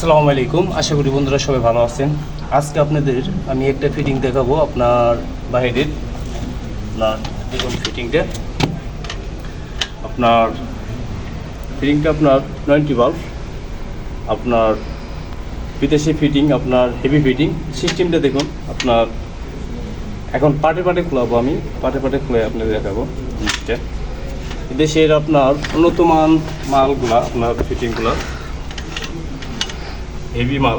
আসসালামু আলাইকুম। আশা করি বন্ধুরা সবাই ভালো আছেন। আজকে আপনাদের আমি একটা ফিটিং দেখাবো আপনার বাইরের আপনার দেখুন ফিটিংটা আপনার ফিটিংটা আপনার নয়েন্টি বাল্ব আপনার বিদেশি ফিটিং আপনার হেভি ফিটিং সিস্টেমটা দেখুন, আপনার এখন পাটে পাটে খোলাবো আমি। পাটে পাটে খুলে আপনাদের দেখাবো। জিনিসটা দেশের আপনার উন্নত মান মালগুলা, আপনার ফিটিংগুলা হেভি মাল।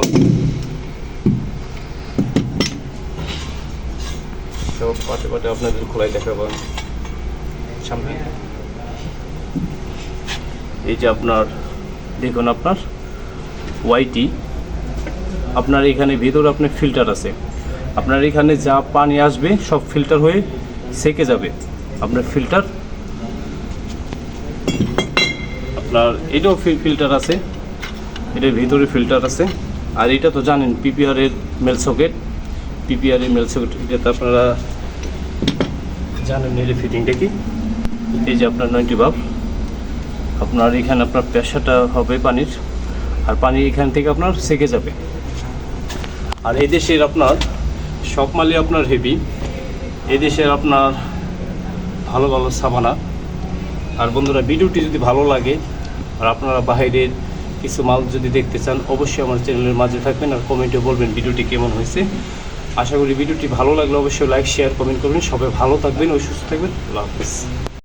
সব পাটে পাটে আপনাদের খোলাই দেখাবো। সামনে। এই যে আপনার, দেখুন আপনার ওয়াইটি আপনার এখানে ভিতরে আপনার ফিল্টার আছে। আপনার এখানে যা পানি আসবে, সব ফিল্টার হয়ে সেকে যাবে। আপনার ফিল্টার আপনার এটাও ফিল্টার আছে। এটার ভিতরে ফিল্টার আছে। আর এটা তো জানেন পিপিআর এর মেল সকেট পিপিআর এর মেল সকেট এটাতে আপনারা জানেন এর ফিটিংটা কি? এই যে আপনার নয়নটি বাল্ব আপনার এখানে আপনার প্রেশারটা হবে পানির, আর পানি এখান থেকে আপনার সেকে যাবে। আর এই দেশের আপনার সব মালই আপনার হেভি এই দেশের আপনার ভালো ভালো সাবানা। আর বন্ধুরা, ভিডিওটি যদি ভালো লাগে, আর আপনারা বাইরের কিছু মাল যদি দেখতে চান, অবশ্যই আমার চ্যানেলের মাঝে থাকবেন আর কমেন্টে বলবেন ভিডিওটি কেমন হয়েছে। আশা করি ভিডিওটি ভালো লাগলে অবশ্যই লাইক, শেয়ার, কমেন্ট করবেন। সবাই ভালো থাকবেন ও সুস্থ থাকবেন। আল্লাহ হাফিজ।